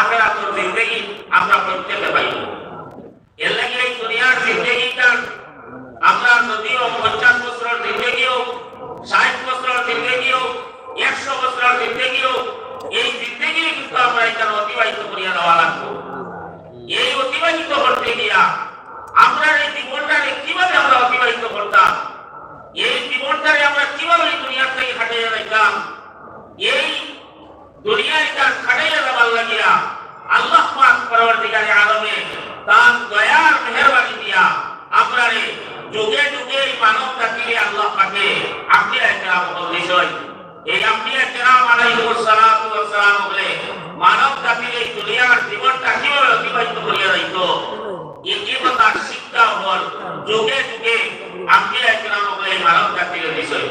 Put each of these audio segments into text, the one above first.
আখেরাতের জিন্দেগি আমরা প্রত্যেকে পাইব। এর লাগে এই দুনিয়ার জিন্দেগিটা আমরা যদিও পঞ্চাশ বছরের জিন্দেগিও ষাট বছরের জিন্দেগিও একশো বছরের জিন্দেগিও এই জিন্দেগি কিন্তু আমরা এখানে অতিবাহিত করিয়া দেওয়া লাগবো। এই অতিবাহিত করতে গিয়া আমরা এই জীবনটাকে কীভাবে আমরা অতিবাহিত করতাম? এই জীবনটাকে আমরা কীভাবে দুনিয়ার থেকে হাঁটিয়ে যাইতাম এই দুনিয়ায় তার খাটাইয়া লাগিয়া আল্লাহ পাক পরবর্তীকালে আলমে তার দয়ার মেহরবানি দিয়া আমরা যুগে যুগে এই মানব জাতিকে আল্লাহ পাকে আপনি একটা বিষয় এই আপনি একটা আলাইহিস সালাতু ওয়াস সালাম বলে মানব জাতির এই দুনিয়ার জীবনটা কীভাবে অতিবাহিত করিয়া যাইত এই জীবনটার শিক্ষা হল যুগে যুগে আপনি একটা বলে এই মানব জাতির বিষয়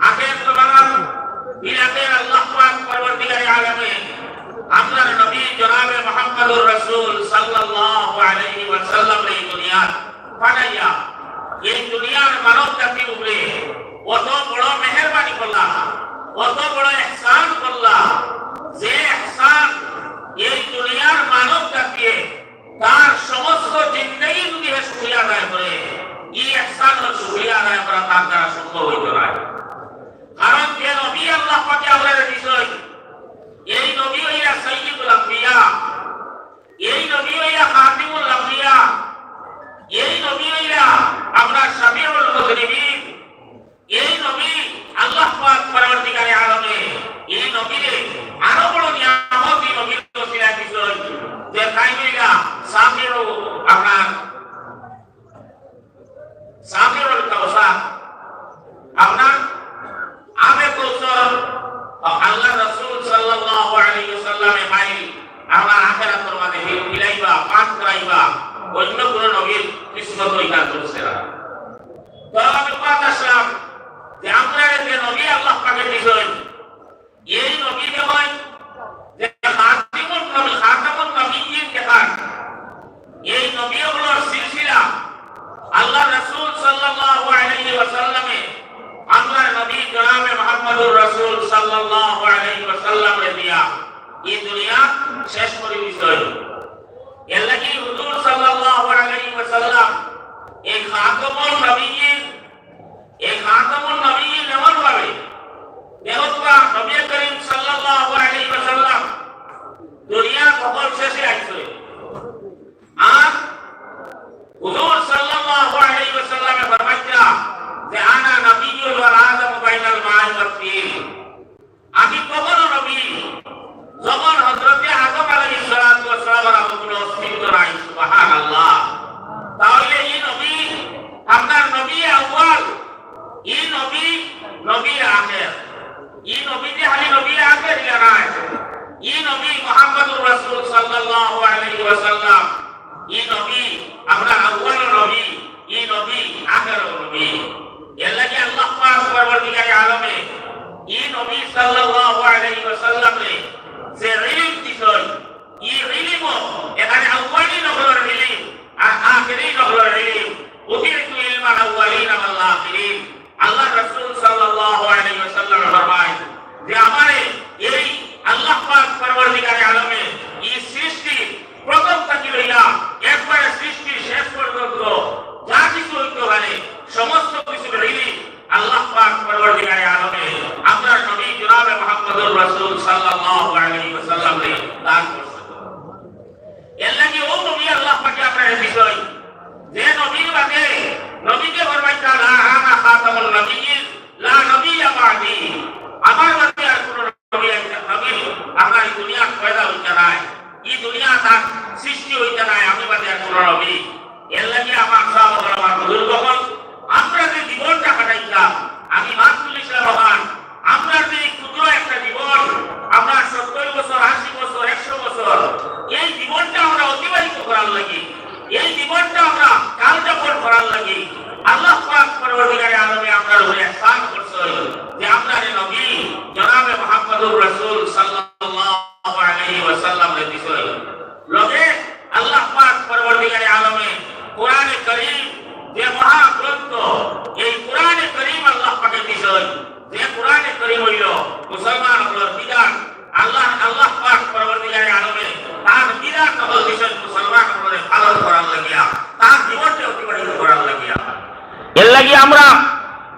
আগের জমানার বিলাতে আল্লাহ পাক পরবর্তীকারে আলমে আপনার নবী মুহাম্মদুর রাসূল সাল্লাল্লাহু আলাইহি ওয়াসাল্লাম এই দুনিয়া পাঠাইয়া এই দুনিয়ার মানব জাতির উপরে কত বড় মেহেরবানি করলা কত বড় ইহসান করলা যে ইহসান এই দুনিয়ার মানব জাতিকে তার সমস্ত জিন্দগি যদি শুকরিয়া আদায় করে। এই ইহসান শুকরিয়া আদায় করা তার দ্বারা সম্ভব হইত না কারণ যে নবী আল্লাহ পাকে আমরা বিষয় এই নবী হইয়া সাইয়্যিদুল আম্বিয়া এই নবী হইয়া খাতিমুল আম্বিয়া এই নবী হইয়া আমরা সামিউল মুজরিমিন এই নবী আল্লাহ পাক পরবর্তীকালে আলমে এই নবীরে আরও বড় নিয়ামত এই নবীর ওসিলা বিষয় যে তাই হইয়া শাফিউ আপনার শাফিউল কাউসার আপনার আবে কৌশল আল্লাহ রাসূল সাল্লাল্লাহু আলাইহি ওয়াসাল্লামে ভাই আমার আখিরাতের মাঝে মিলাইবা পাঠ করাইবা অন্য কোন নবীর কিসমত ওইখান করছে না তো আমি কথা আসলাম যে আপনারা যে নবী আল্লাহ পাকে দিছেন এই নবী যেমন যে খাতিমুল নবী খাতামুল নবীয়িন দেখান এই নবীগুলোর সিলসিলা আল্লাহ রাসূল সাল্লাল্লাহু আলাইহি ওয়াসাল্লামে আমরা নবী জনাবে মুহাম্মদুর রাসূল সাল্লাল্লাহু আলাইহি ওয়াসাল্লাম রে দিয়া এই দুনিয়া শেষ করে বিষয় এর লাগি হুজুর সাল্লাল্লাহু আলাইহি ওয়াসাল্লাম এই খাতামুল নবীয়িন এই খাতামুল নবীয়িন এমন ভাবে দেহতবা নবী করিম সাল্লাল্লাহু আলাইহি ওয়াসাল্লাম দুনিয়া কবর শেষে আইছে আর হুজুর সাল্লাল্লাহু আলাইহি ওয়াসাল্লামে ফরমাইতা যে আনা নবিয়্যুল ওয়া আদম বাইনাল মা'i ওয়াত তিন আমি কখনো নবী যখন হযরতে আদম আলাইহিস সালাতু ওয়াস সালামের কোনো অস্তিত্ব নাই সুবহানাল্লাহ তাহলে এই নবী আপনার নবী আউয়াল এই নবী নবী আখির খালি নবী আখির ইয়া নাই এই নবী মুহাম্মদুর রাসূল সাল্লাল্লাহু আলাইহি ওয়াসাল্লাম। এই নবী আপনার আউয়াল নবী এই নবী, আখের নবী। এলাকি আল্লাহ পাক পরবর্তীকালে আলমে এই নবী সাল্লাল্লাহু আলাইহি ওয়াসাল্লাম রে যে ইলম দিছই এই ইলম এখানে আউয়ালি নহলর ইলম আর আখিরি নহলর ইলম উতিরতু ইলমান আউয়ালিন ওয়াল আখিরিন আল্লাহ রাসূল সাল্লাল্লাহু আলাইহি ওয়াসাল্লাম ফরমায় যে আমারে এই আল্লাহ পাক পরবর্তীকারে আলমে এই সৃষ্টি প্রথম থেকে লইয়া একবারে সৃষ্টি শেষ পর্যন্ত যা কিছু হইতে পারে সমস্ত কিছু রিলি আল্লাহ পাক পরবর্তীকারে আলমে আপনার নবী জনাবে মুহাম্মদুর রাসূল সাল্লাল্লাহু আলাইহি ওয়াসাল্লাম রে দান করছেন এর লাগি ও নবী আল্লাহ পাকে আপনার বিষয় যে নবীর বাদে নবীকে ফরমাইতা লা আনা খাতামুল নবিয়্যিন লা নবিয়্যা বাদি আমার বাদে আর কোন নবী আছে নবী আমার এই দুনিয়া পয়দা হইতে নাই এই দুনিয়া তার সৃষ্টি হইতে নাই আমি বাদে আর কোন নবী এর লাগি আমার সব আমার বুজুর্গগণ আমরা যে জীবনটা কাটাইতাম আমি মাতুল ইসলাম মহান আমরা যে এই ক্ষুদ্র একটা জীবন আমরা করিম হইল মুসলমান হলোর বিধান আল্লাহ আল্লাহ পাক পরবর্তীকালে আলমে তার বিধান সকল বিষয় মুসলমান হলে পালন করার লাগিয়া তার জীবনকে অতিবাহিত করার লাগিয়া এর লাগি আমরা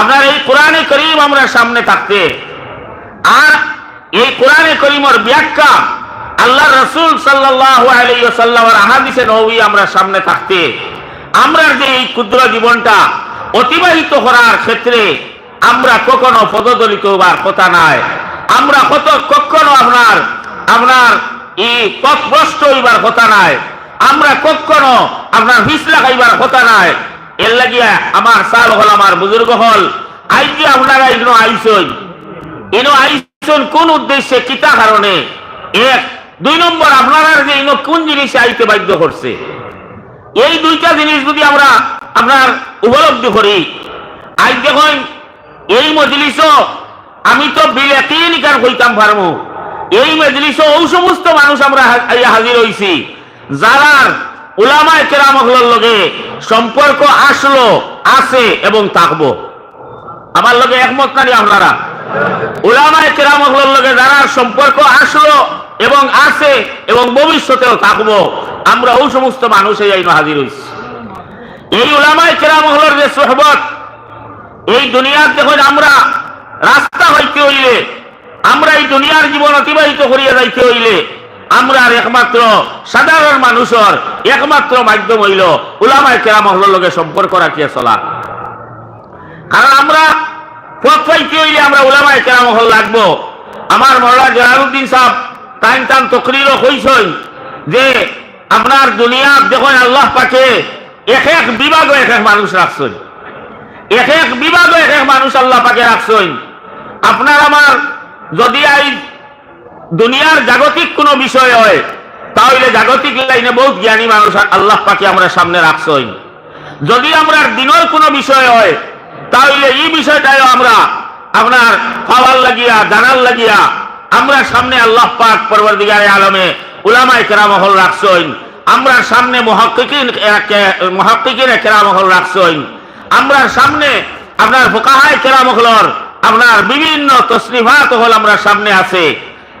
আপনার এই কোরআনে করিম আমরা সামনে থাকতে। আর এই কোরআনে করিমর ব্যাখ্যা আল্লাহ রসুল ওয়াসাল্লামের আহাদিসে নবী আমরা সামনে থাকতে। আমরা যে এই ক্ষুদ্র জীবনটা অতিবাহিত করার ক্ষেত্রে আমরা কখনো পদদলিত হবার কথা নাই। আমরা কত কখনো আপনার আপনার এই পথভ্রষ্ট হইবার কথা নাই। আমরা কখনো আপনার হিস লাগাইবার কথা নাই। এর লাগিয়া আমার সাল হল আমার বুজুর্গ হল। আই যে আপনারা এগুলো আইসই। ইনো আইসন কোন উদ্দেশ্যে, কিতা কারণে? এক, দুই নম্বর, আপনারা যে ইনো কোন জিনিসে আইতে বাধ্য করছে? এই দুইটা জিনিস যদি আমরা আপনার উপলব্ধি করি, আজ দেখুন, এই মজলিস আমি তো বিলেতিন কার কইতাম পারব এই মজলিস ও সমস্ত মানুষ আমরা হাজির হইছি। যারার উলামায়ে কেরাম হলোর লগে সম্পর্ক আসলো, আছে এবং থাকব। আমার লগে একমত নানি আপনারা? উলামায়ে কেরাম হলোর লগে যারার সম্পর্ক আসলো এবং আছে এবং ভবিষ্যতেও থাকব, আমরা ওই সমস্ত মানুষ এই হাজির হইছি। এই উলামায়ে কেরাম যে সোহবত, এই দুনিয়ার দেখুন আমরা রাস্তা হইতে হইলে, আমরা এই দুনিয়ার জীবন অতিবাহিত করিয়া যাইতে হইলে আমরা একমাত্র সাধারণ মানুষের একমাত্র মাধ্যম হইল উলামায় কেরাম লগে সম্পর্ক রাখিয়া চলা। কারণ আমরা পথ পাইতে হইলে আমরা উলামায় কেরাম হল লাগবো। আমার মরলা জলালুদ্দিন সাহ টাইম টান তকরিরও কইসই যে আপনার দুনিয়ার দেখুন আল্লাহ পাকে এক এক বিভাগ এক এক মানুষ রাখছেন। এক এক বিভাগ এক এক মানুষ আল্লাহ পাকে রাখছেন। আপনার আমার যদি এই দুনিয়ার জাগতিক কোনো বিষয় হয়, তাহলে জাগতিক লাইনে বহুত জ্ঞানী মানুষ আল্লাহ পাকে আমরা সামনে রাখছই। যদি আমরা দিনের কোনো বিষয় হয়, তাহলে এই বিষয়টাও আমরা আপনার পাওয়ার লাগিয়া, জানার লাগিয়া, আমরা সামনে আল্লাহ পাক পরবর্তীকারে আলমে উলামায় কেরাম হল রাখছই। আমরা সামনে মহাক্কিকিন মহাক্কিকিন কেরাম হল রাখছই। আমরা সামনে আপনার ফোকাহায় কেরাম হলর আপনার বিভিন্ন তসনিফাত হল আমরা সামনে আছে।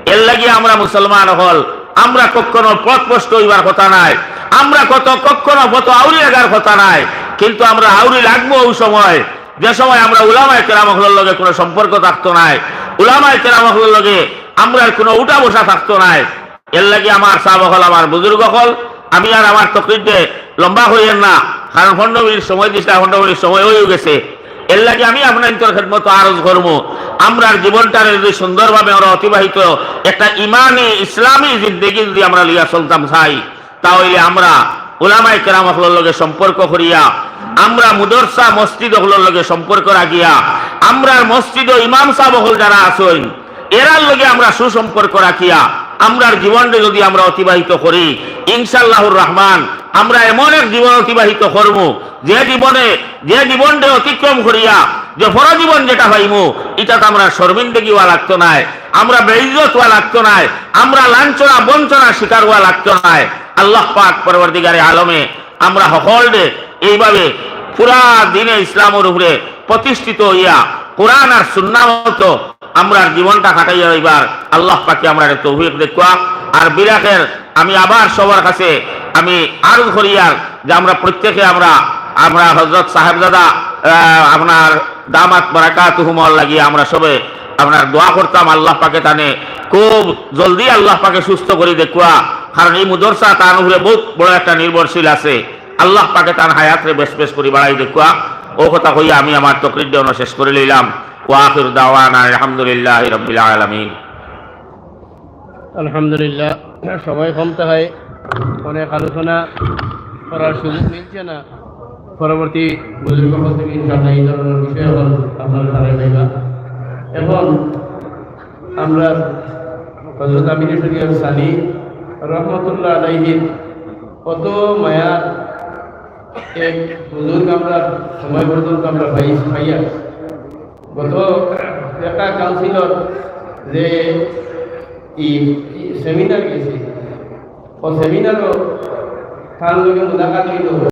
এর লাগি আমরা মুসলমান হল। আমরা কখনো পথভ্রষ্ট হইবার কথা নাই। আমরা কত কখনো কত আউরি লাগার কথা নাই। কিন্তু আমরা আউরি লাগবো ওই সময়। যে সময় আমরা উলামায় কেরামহলের লগে কোনো সম্পর্ক থাকতো নাই। উলামায় কেরামহলের লগে আমরা কোনো উঠা বসা থাকতো নাই। এর লাগি আমার সাহাব হল, আমার বুজুর্গ হল। আমি আর আমার তকরিরকে লম্বা করিয়েন না। কারণ খণ্ডমির সময় দিচ্ছে খণ্ডমির সময় হয়ে গেছে। এর লাগে আমি আপনার ইন্তর খেদমত আরজ করব আমরা জীবনটা যদি সুন্দরভাবে আমরা অতিবাহিত একটা ইমানে ইসলামী জিন্দগি যদি আমরা লিয়া চলতাম চাই, তাহলে আমরা ওলামাই কেরাম হলোর লগে সম্পর্ক করিয়া, আমরা মুদরসা মসজিদ হলোর লগে সম্পর্ক রাখিয়া, আমরা মসজিদ ও ইমাম সাহেব হল যারা আসইন এরার লগে আমরা সুসম্পর্ক রাখিয়া, আমরার জীবনটা যদি আমরা অতিবাহিত করি ইনশাল্লাহুর রহমান আমরা এমন এক জীবন অতিবাহিত করব যে জীবনে, যে জীবনটা অতিক্রম করিয়া, যে পর জীবন যেটা পাইমু এটা তো আমরা শর্মিন্দগি হওয়া লাগতো নাই, আমরা বেইজত হওয়া লাগতো নাই, আমরা লাঞ্ছনা, বঞ্চনা শিকার হওয়া লাগতো নাই। আল্লাহ পাক পরবর্তীকারে আলমে আমরা সকলে এইভাবে পুরা দিনে ইসলামের উপরে প্রতিষ্ঠিত হইয়া, কোরআন আর সুন্নাহ মতো আমরা জীবনটা কাটাইয়া এবার আল্লাহ পাকে আমরা তৌফিক দেখুয়া আর বিরাটের, আমি আবার সবার কাছে আমি আরও করিয়ার যে আমরা প্রত্যেকে আমরা আমরা হজরত সাহেবজাদা আপনার দামাত বারাকাত হুমল লাগিয়ে আমরা সবে আপনার দোয়া করতাম আল্লাহ পাকে তানে। খুব জলদি আল্লাহ পাকে সুস্থ করে দেখুয়া। কারণ এই মুদরসা তার উপরে বহুত বড় একটা নির্ভরশীল আছে। আল্লাহ পাকে তার হায়াতরে বেশ বেশ করে বাড়াই দেখুয়া। ও কথা কইয়া আমি আমার তকরির শেষ করে লইলাম। ওয়াকির দাওয়ানা আলহামদুলিল্লাহ রবিল আলমিন। আলহামদুলিল্লাহ সময় কমতে হয়। অনেক আলোচনা করার সুযোগ মিলছে না। পরবর্তী এই ধরনের বিষয় আপনার আমরা হজরত সানি রহমতুল্লাহ আলাইহির কত মায়া এক বুজুর্গ আমরা, সময় পর্যন্ত আমরা পাই, পাইয়া। গত একটা কাউন্সিলর যে সেমিনার গেছে। ও সেমিনারও তার লগে মুলাকাত